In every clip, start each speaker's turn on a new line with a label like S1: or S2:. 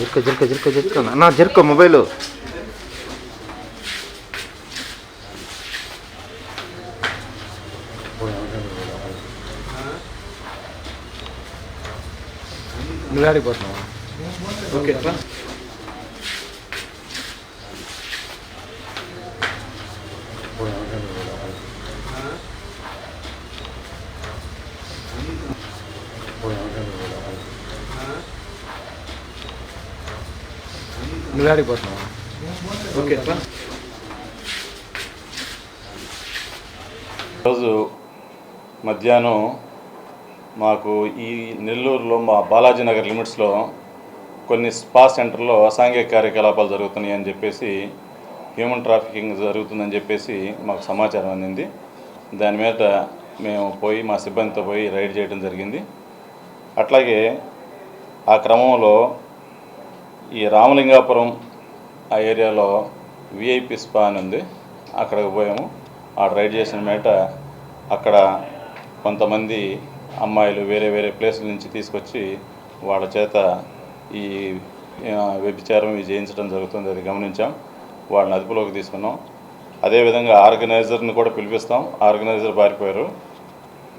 S1: జిర్క జిర్క జిర్క జిర్క. నా జిర్క mobile.
S2: Okay నువ్వు ఆడిపోతున్నావా okay
S3: ఈరోజు మధ్యాహ్నం మాకు ఈ నెల్లూరులో మా బాలాజీ నగర్ లిమిట్స్లో కొన్ని స్పా సెంటర్లో అసాంఘిక కార్యకలాపాలు జరుగుతున్నాయి అని చెప్పేసి హ్యూమన్ ట్రాఫికింగ్ జరుగుతుందని చెప్పేసి మాకు సమాచారం అందింది. దాని మీద మేము పోయి మా సిబ్బందితో పోయి రైడ్ చేయడం జరిగింది. అట్లాగే ఆ క్రమంలో ఈ రామలింగాపురం ఆ ఏరియాలో విఐపి స్పా అని ఉంది. అక్కడికి పోయాము. ఆ రైడ్ చేసిన మేట అక్కడ కొంతమంది అమ్మాయిలు వేరే వేరే ప్లేసుల నుంచి తీసుకొచ్చి వాళ్ళ చేత ఈ వ్యభిచారం చేయించడం జరుగుతుంది అది గమనించాం. వాళ్ళని అదుపులోకి తీసుకున్నాం. అదేవిధంగా ఆర్గనైజర్ని కూడా పిలిపిస్తాం. ఆర్గనైజర్ పారిపోయారు.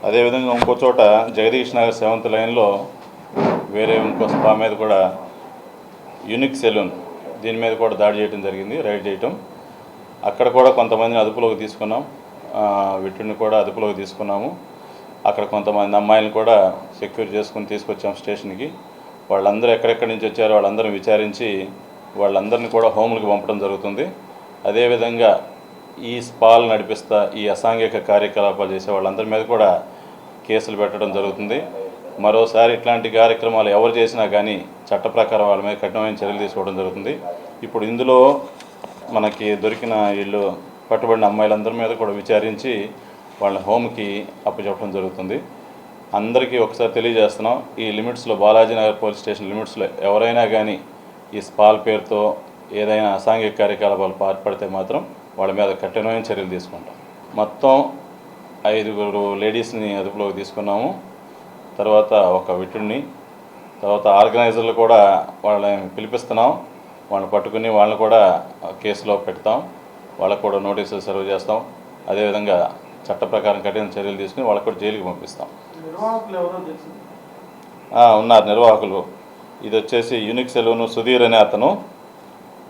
S3: అదేవిధంగా ఇంకో చోట జగదీష్ నగర్ సెవెంత్ లైన్లో వేరే ఇంకో స్పా మీద కూడా యూనిక్ సెలూన్. దీని మీద కూడా దాడి చేయడం జరిగింది రైడ్ చేయటం. అక్కడ కూడా కొంతమందిని అదుపులోకి తీసుకున్నాం. వీటిని కూడా అదుపులోకి తీసుకున్నాము. అక్కడ కొంతమంది అమ్మాయిలను కూడా సెక్యూర్ చేసుకుని తీసుకొచ్చాం స్టేషన్కి. వాళ్ళందరూ ఎక్కడెక్కడి నుంచి వచ్చారో వాళ్ళందరిని విచారించి వాళ్ళందరినీ కూడా హోములకు పంపడం జరుగుతుంది. అదేవిధంగా ఈ స్పాల్ నడిపిస్తా ఈ అసాంఘిక కార్యకలాపాలు చేసే వాళ్ళందరి మీద కూడా కేసులు పెట్టడం జరుగుతుంది. మరోసారి ఇట్లాంటి కార్యక్రమాలు ఎవరు చేసినా కానీ చట్ట ప్రకారం వాళ్ళ మీద కఠినమైన చర్యలు తీసుకోవడం జరుగుతుంది. ఇప్పుడు ఇందులో మనకి దొరికిన వీళ్ళు పట్టుబడిన అమ్మాయిలందరి మీద కూడా విచారించి వాళ్ళ హోమ్కి అప్పచెప్పడం జరుగుతుంది. అందరికీ ఒకసారి తెలియజేస్తున్నాం ఈ లిమిట్స్లో బాలాజీ నగర్ పోలీస్ స్టేషన్ లిమిట్స్లో ఎవరైనా కానీ ఈ స్పాల్ పేరుతో ఏదైనా అసాంఘిక కార్యకలాపాలు పాల్పడితే మాత్రం వాళ్ళ మీద కఠినమైన చర్యలు తీసుకుంటాం. మొత్తం ఐదుగురు లేడీస్ని అదుపులోకి తీసుకున్నాము. తర్వాత ఒక విటుడిని తర్వాత ఆర్గనైజర్లు కూడా వాళ్ళని పిలిపిస్తున్నాం. వాళ్ళని పట్టుకుని వాళ్ళని కూడా కేసులో పెడతాం. వాళ్ళకు కూడా నోటీసులు సర్వ్ చేస్తాం. అదేవిధంగా చట్ట ప్రకారం కఠిన చర్యలు తీసుకుని వాళ్ళకు కూడా జైలుకి పంపిస్తాం. ఉన్నారు నిర్వాహకులు. ఇది వచ్చేసి యూనిక్ సెలూను సుధీర్ అనే అతను.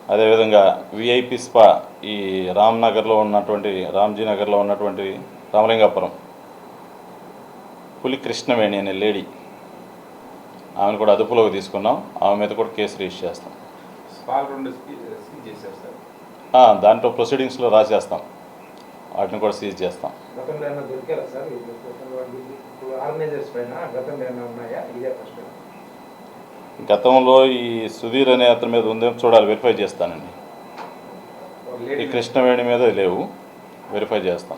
S3: అదేవిధంగా విఐపి స్పా ఈ రామ్నగర్లో ఉన్నటువంటి రామ్జీ నగర్లో ఉన్నటువంటి రామలింగాపురం. పులి కృష్ణవేణి అనే లేడీ. ఆమెను కూడా అదుపులోకి తీసుకున్నాం. ఆమె మీద కూడా కేసు రిజిస్టర్ చేస్తాం. దాంట్లో ప్రొసీడింగ్స్లో రాసేస్తాం. వాటిని కూడా సీజ్ చేస్తాం.
S4: గతంలో
S3: ఈ సుధీర్ అనే అతని మీద ఉందేమో చూడాలి. వెరిఫై చేస్తానండి. ఈ కృష్ణవేణి మీద లేవు. వెరిఫై చేస్తాం.